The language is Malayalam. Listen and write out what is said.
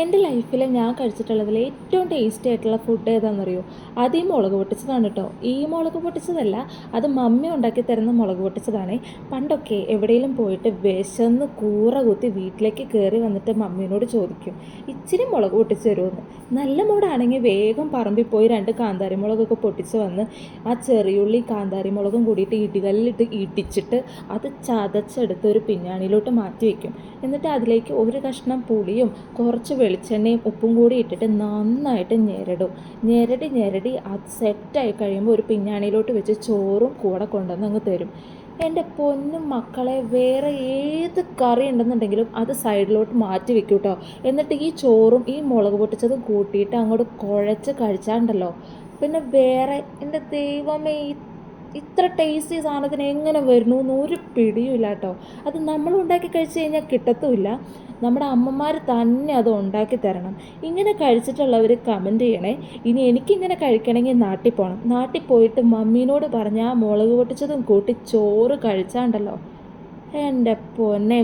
എന്റെ ലൈഫിൽ ഞാൻ കഴിച്ചിട്ടുള്ളതിൽ ഏറ്റവും ടേസ്റ്റി ആയിട്ടുള്ള ഫുഡ് ഏതാണെന്നറിയോ? അത് ഈ മുളക് പൊട്ടിച്ചതാണ് കേട്ടോ ഈ മുളക് പൊട്ടിച്ചതല്ല അത് മമ്മി ഉണ്ടാക്കി തരുന്ന മുളക് പൊട്ടിച്ചതാണേ. പണ്ടൊക്കെ എവിടെയെങ്കിലും പോയിട്ട് വിശന്ന് കൂറ കുത്തി വീട്ടിലേക്ക് കയറി വന്നിട്ട് മമ്മീനോട് ചോദിക്കും ഇച്ചിരി മുളക് പൊട്ടിച്ച് തരുമെന്ന്? നല്ല മൂടാണെങ്കിൽ വേഗം പറമ്പിൽ പോയി രണ്ട് കാന്താരി മുളകൊക്കെ പൊട്ടിച്ച് വന്ന് ആ ചെറിയുള്ളി കാന്താരി മുളകും കൂടിയിട്ട് ഇടികല്ലിട്ട് ഇടിച്ചിട്ട് അത് ചതച്ചെടുത്ത് ഒരു പിന്നാണിയിലോട്ട് മാറ്റി വയ്ക്കും എന്നിട്ട് അതിലേക്ക് ഒരു കഷ്ണം പുളിയും കുറച്ച് വെളിച്ചെണ്ണയും ഉപ്പും കൂടി ഇട്ടിട്ട് നന്നായിട്ട് ഞെരടും. ഞെരടി ഞെരടി അത് സെറ്റായി കഴിയുമ്പോൾ ഒരു പിഞ്ഞാണിയിലോട്ട് വെച്ച് ചോറും കൂടെ കൊണ്ടുവന്ന് അങ്ങ് തരും. എന്റെ പൊന്നും മക്കളെ വേറെ ഏത് കറി ഉണ്ടെന്നുണ്ടെങ്കിലും അത് സൈഡിലോട്ട് മാറ്റി വെക്കും കേട്ടോ എന്നിട്ട് ഈ ചോറും ഈ മുളക് പൊട്ടിച്ചതും കൂട്ടിയിട്ട് അങ്ങോട്ട് കുഴച്ച് കഴിച്ചാണ്ടല്ലോ. പിന്നെ വേറെ എന്റെ ദൈവമേ ഇത്ര ടേസ്റ്റി സാധനത്തിന് എങ്ങനെ വരുന്നു എന്ന് ഒരു പിടിയുമില്ല കേട്ടോ. അത് നമ്മൾ ഉണ്ടാക്കി കഴിച്ച് കഴിഞ്ഞാൽ കിട്ടത്തുമില്ല. നമ്മുടെ അമ്മമാർ തന്നെ അത് ഉണ്ടാക്കി തരണം. ഇങ്ങനെ കഴിച്ചിട്ടുള്ളവർ കമന്റ് ചെയ്യണേ ഇനി എനിക്കിങ്ങനെ കഴിക്കണമെങ്കിൽ നാട്ടിൽ പോകണം നാട്ടിൽ പോയിട്ട് മമ്മീനോട് പറഞ്ഞ് ആ മുളക് പൊട്ടിച്ചതും കൂട്ടി ചോറ് കഴിച്ചാണ്ടല്ലോ. എന്റെ പൊന്നെ